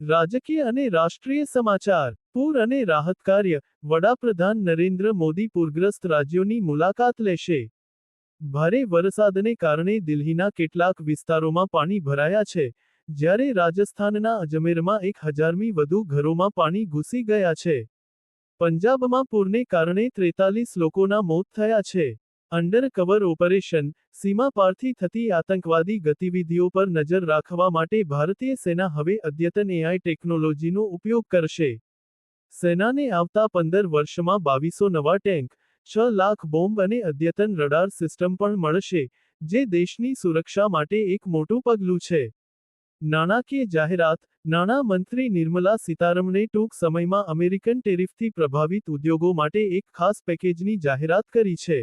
રાજકીય અને રાષ્ટ્રીય સમાચાર, પૂર અને રાહત કાર્ય, વડાપ્રધાન નરેન્દ્ર મોદી પૂરગ્રસ્ત રાજ્યોની મુલાકાત લેશે. ભારે વરસાદને કારણે દિલ્હીના કેટલાક વિસ્તારોમાં પાણી ભરાયા છે, જ્યારે રાજસ્થાનના અજમેરમાં એક હજારમી વધુ ઘરોમાં પાણી ઘૂસી ગયા છે. પંજાબમાં પૂરને કારણે ત્રેતાલીસ લોકોના મોત થયા છે. અંડર કવર ઓપરેશન સીમા પારથી થતી આતંકવાદી ગતિવિધિઓ પર નજર રાખવા માટે ભારતીય સેના હવે અદ્યતન એઆઈ ટેકનોલોજીનો ઉપયોગ કરશે. સેનાને આવતા પંદર વર્ષમાં બાવીસો નવા ટેન્ક, છ લાખ બોમ્બ અને અદ્યતન રડાર સિસ્ટમ પણ મળશે, જે દેશની સુરક્ષા માટે એક મોટું પગલું છે. નાણાકીય જાહેરાત, નાણાં મંત્રી નિર્મલા સીતારમણે ટૂંક સમયમાં અમેરિકન ટેરિફથી પ્રભાવિત ઉદ્યોગો માટે એક ખાસ પેકેજની જાહેરાત કરી છે.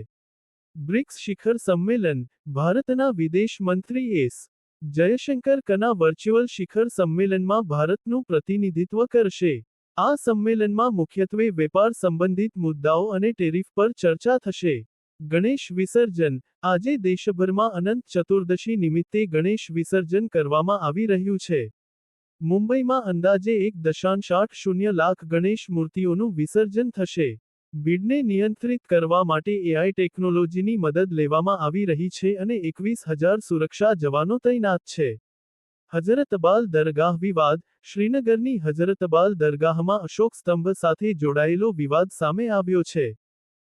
બ્રિક્સ શિખર સંમેલન, ભારતના વિદેશ મંત્રી એસ. જયશંકર કના વર્ચ્યુઅલ શિખર સંમેલનમાં ભારતનું પ્રતિનિધિત્વ કરશે. આ સંમેલનમાં મુખ્યત્વે વેપાર સંબંધિત મુદ્દાઓ અને ટેરિફ પર ચર્ચા થશે. ગણેશ વિસર્જન, આજે દેશભરમાં અનંત ચતુર્દશી નિમિત્તે ગણેશ વિસર્જન કરવામાં આવી રહ્યું છે. મુંબઈમાં અંદાજે એક દશાંશ આઠ શૂન્ય લાખ ગણેશ મૂર્તિઓનું વિસર્જન થશે. ભીડને નિયંત્રિત કરવા માટે એઆઈ ટેકનોલોજીની મદદ લેવામાં આવી રહી છે અને એકવીસ હજાર સુરક્ષા જવાનો તૈનાત છે. હઝરતબાલ દરગાહ વિવાદ, શ્રીનગરની હઝરતબાલ દરગાહમાં અશોક સ્તંભ સાથે જોડાયેલો વિવાદ સામે આવ્યો છે.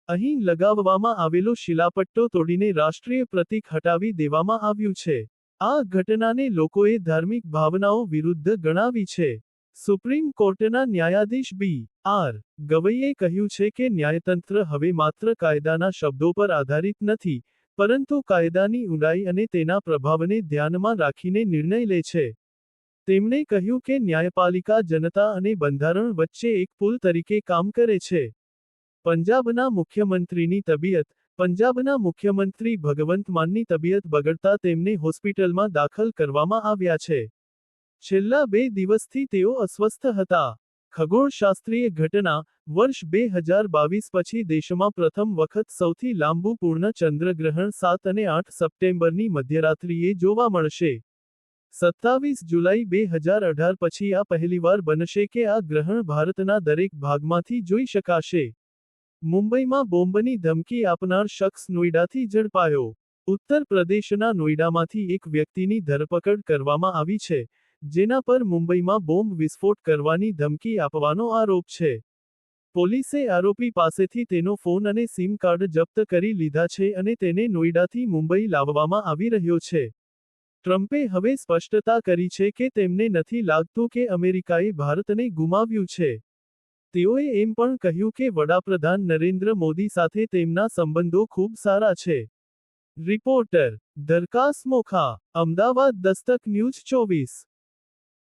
અહીં લગાવવામાં આવેલો શિલાપટ્ટો તોડીને રાષ્ટ્રીય પ્રતીક હટાવી દેવામાં આવ્યું છે. આ ઘટનાને લોકોએ ધાર્મિક ભાવનાઓ વિરુદ્ધ ગણાવી છે. સુપ્રીમ કોર્ટના ન્યાયાધીશ બી. આર. ગવઈએ કહ્યું છે કે ન્યાયતંત્ર હવે માત્ર કાયદાના શબ્દો પર આધારિત નથી, પરંતુ કાયદાની ઊંડાઈ અને તેના પ્રભાવને ધ્યાનમાં રાખીને નિર્ણય લે છે. તેમણે કહ્યું કે ન્યાયપાલિકા જનતા અને બંધારણ વચ્ચે એક પુલ તરીકે કામ કરે છે. પંજાબના મુખ્યમંત્રીની તબિયત, પંજાબના મુખ્યમંત્રી ભગવંત માનની તબિયત બગડતા તેમને હોસ્પિટલમાં દાખલ કરવામાં આવ્યા છે. છેલ્લા બે દિવસથી તેઓ અસ્વસ્થ હતા. ખગોળશાસ્ત્રીય ઘટના વર્ષ બે હજાર બાવીસ પછી દેશમાં પ્રથમ વખત સૌથી લાંબુ પૂર્ણ ચંદ્રગ્રહણ સાત અને આઠ સપ્ટેમ્બરની મધ્યરાત્રિએ જોવા મળશે. સત્તાવીસ જુલાઈ બે હજાર અઢાર પછી આ પહેલીવાર બનશે કે આ ગ્રહણ ભારતના દરેક ભાગમાંથી જોઈ શકાશે. મુંબઈમાં બોમ્બની ધમકી આપનાર શખ્સ નોઈડાથી ઝડપાયો. ઉત્તર પ્રદેશના નોઈડામાંથી એક વ્યક્તિની ધરપકડ કરવામાં આવી છે. જેના પર મુંબઈમાં બોમ્બ વિસ્ફોટ કરવાની ધમકી આપવાનો આરોપ છે. પોલીસે આરોપી પાસેથી તેનો ફોન અને સિમ કાર્ડ જપ્ત કરી લીધા છે અને તેને નોઈડાથી મુંબઈ લાવવામાં આવી રહ્યો છે. ટ્રમ્પે હવે સ્પષ્ટતા કરી છે કે તેમને નથી લાગતું કે અમેરિકાએ ભારતને ગુમાવ્યું છે. તેઓએ એમ પણ કહ્યું કે વડાપ્રધાન નરેન્દ્ર મોદી સાથે તેમના સંબંધો ખૂબ સારા છે. રિપોર્ટર ધરકાસ મોખા, અમદાવાદ દસ્તક ન્યૂઝ ચોવીસ.